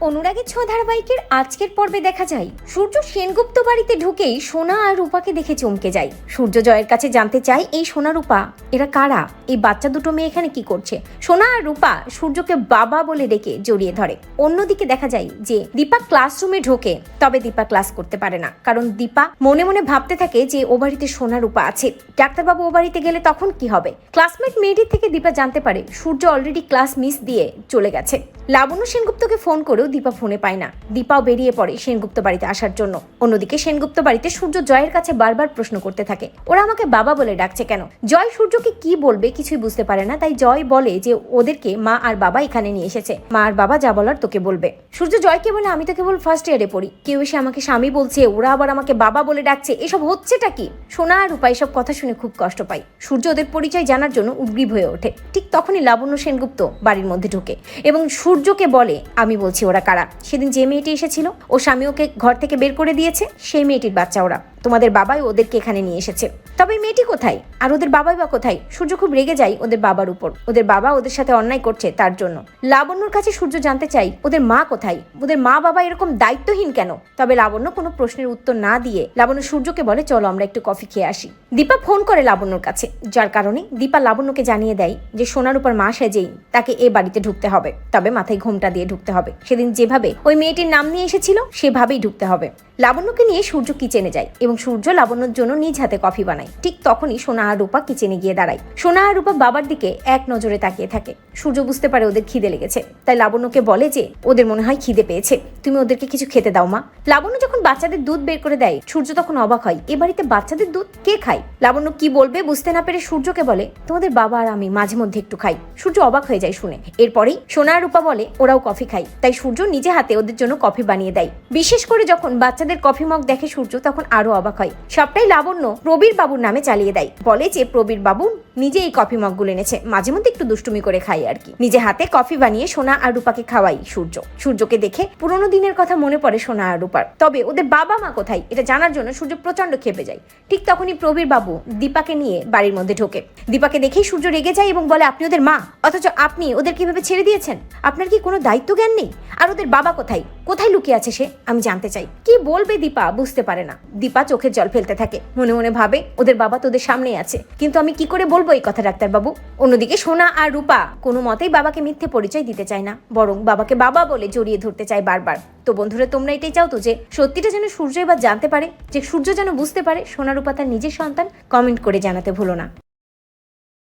অনুরাগের ছ ধারাবাহিকের আজকের পর্বে দেখা যায়। সূর্য সেনগুপ্ত বাড়িতে ঢুকেই সোনা আর রূপাকে দেখে চমকে যায়। সূর্য জয়ের কাছে জানতে চায়, এই সোনা রূপা, এরা কারা? এই বাচ্চা দুটো মেয়ে এখানে কি করছে? সোনা আর রূপা সূর্যকে বাবা বলে ডেকে জড়িয়ে ধরে। অন্যদিকে দেখা যায় যে দীপা ক্লাসরুমে ঢোকে, তবে দীপা ক্লাস করতে পারে না। কারণ দীপা মনে মনে ভাবতে থাকে যে ও বাড়িতে সোনা রূপা আছে। ডাক্তারবাবু ও বাড়িতে গেলে তখন কি হবে? ক্লাসমেট মেয়েটির থেকে দীপা জানতে পারে, সূর্য অলরেডি ক্লাস মিস দিয়ে চলে গেছে। লাবণ্য সেনগুপ্তকে ফোন করেও দীপা ফোনে পায় না। দীপাও বেরিয়ে পড়ে সেনগুপ্ত বাড়িতে আসার জন্য। অন্যদিকে সেনগুপ্ত বাড়িতে সূর্য জয়ের কাছে বারবার প্রশ্ন করতে থাকে। ওরা আমাকে বাবা বলে ডাকছে কেন? জয় সূর্যকে কি বলবে কিছুই বুঝতে পারে না, তাই জয় বলে যে ওদেরকে মা আর বাবা এখানে নিয়ে এসেছে। মা আর বাবা যা বলার তোকে বলবে। সূর্য জয়কে বলে আমি তো কেবল ফার্স্ট ইয়ারে পড়ি। কেউ এসে আমাকে স্বামী বলছে, ওরা আবার আমাকে বাবা বলে ডাকছে। এসব হচ্ছেটা কি? সোনা আর রূপা এসব কথা শুনে খুব কষ্ট পায়। সূর্য ওদের পরিচয় জানার জন্য উদ্গ্রীব হয়ে ওঠে। ঠিক তখনই লাবণ্য সেনগুপ্ত বাড়ির মধ্যে ঢোকে এবং সূর্যকে বলে, আমি বলছি, ওরা কারা? সেদিন যে মেয়েটি এসেছিল, ও স্বামী ওকে ঘর থেকে বের করে দিয়েছে, সেই মেয়েটির বাচ্চা ওরা। তোমাদের বাবাই ওদেরকে এখানে নিয়ে এসেছে। তবে মেয়েটি কোথায়? আর ওদের বাবাই বা কোথায়? সূর্য খুব রেগে যায় ওদের বাবার উপর। ওদের বাবা ওদের সাথে অন্যায় করছে তার জন্য। লাবণ্যর কাছে সূর্য জানতে চাই, ওদের মা কোথায়? ওদের মা বাবা এরকম দায়িত্বহীন কেন? তবে লাবণ্য কোনো প্রশ্নের উত্তর না দিয়ে লাবণ্য সূর্যকে বলে, চলো আমরা একটু কফি খেয়ে আসি। দীপা ফোন করে লাবণ্যর কাছে, যার কারণে দীপা লাবণ্যকে জানিয়ে দেয় যে সোনার উপর মা সেজেই তাকে এ বাড়িতে ঢুকতে হবে। তবে মাথায় ঘোমটা দিয়ে ঢুকতে হবে। সেদিন যেভাবে ওই মেয়েটির নাম নিয়ে এসেছিল, সেভাবেই ঢুকতে হবে। লাবণ্যকে নিয়ে সূর্য কিচেনে যায় এবং সূর্য লাবণ্যর জন্য নিজ হাতে কফি বানায়। ঠিক তখনই সোনা আর রূপা কিচেনে গিয়ে দাঁড়ায়। সোনা আর রূপা বাবার দিকে এক নজরে তাকিয়ে থাকে। সূর্য বুঝতে পারে ওদের খিদে লেগেছে। তাই লাবণ্যকে বলে যে, ওদের মনে হয় খিদে পেয়েছে। তুমি ওদেরকে কিছু খেতে দাও, মা। লাবণ্য যখন বাচ্চাদের দুধ বের করে দেয়, সূর্য তখন অবাক হয়, এ বাড়িতে বাচ্চাদের দুধ কে খায়? লাবণ্য কি বলবে বুঝতে না পেরে সূর্যকে বলে, তোমাদের বাবা আর আমি মাঝে মধ্যে একটু খাই। সূর্য অবাক হয়ে যায় শুনে। এরপরেই সোনা আর রূপা বলে, ওরাও কফি খায়। তাই সূর্য নিজে হাতে ওদের জন্য কফি বানিয়ে দেয়। বিশেষ করে যখন বাচ্চাদের কফি মগ দেখে সূর্য তখন আরও অবাক হয়। সবটাই লাবণ্য প্রবীর বাবুর নামে চালিয়ে দেয়। বলে যে, প্রবীর বাবু নিজে এই কফি মগগুলো এনেছে। মাঝে মধ্যে একটু দুষ্টুমি করে খাই আর কি। নিজে হাতে কফি বানিয়ে সোনা আর রূপাকে খাওয়াই সূর্য। সূর্যকে দেখে পুরোনো দিনের কথা মনে পড়ে সোনা আর রূপার। তবে ওদের বাবা মা কোথায়? এটা জানার জন্য সূর্য প্রচণ্ড খেপে যায়। ঠিক তখনই প্রবীর বাবু দীপাকে নিয়ে বাড়ির মধ্যে ঢোকে। দীপাকে দেখেই সূর্য রেগে যায় এবং বলে, আপনি ওদের মা? অথচ আপনি ওদের কীভাবে ছেড়ে দিয়েছেন? আপনার কি কোনো দায়িত্ব জ্ঞান নেই? আর ওদের বাবা কোথায়? কোথায় লুকিয়ে আছে সে? আমি জানতে চাই। কি বলবে দীপা? বুঝতে পারে না। দীপা চোখের জল ফেলতে থাকে। মনে মনে ভাবে, ওদের বাবা তোদের সামনেই আছে। কিন্তু আমি কি করে বলব এই কথা ডাক্তারবাবু? অন্যদিকে সোনা আর রূপা কোনো মতেই বাবাকে মিথ্যে পরিচয় দিতে চায় না। বরং বাবাকে বাবা বলে জড়িয়ে ধরতে চায় বারবার। তো বন্ধুরা, তোমরা এটাই চাও তো যে, সত্যিটা যেন সূর্য এবার জানতে পারে, যে সূর্য যেন বুঝতে পারে, সোনা রূপা তার নিজের সন্তান, কমেন্ট করে জানাতে ভুলো না।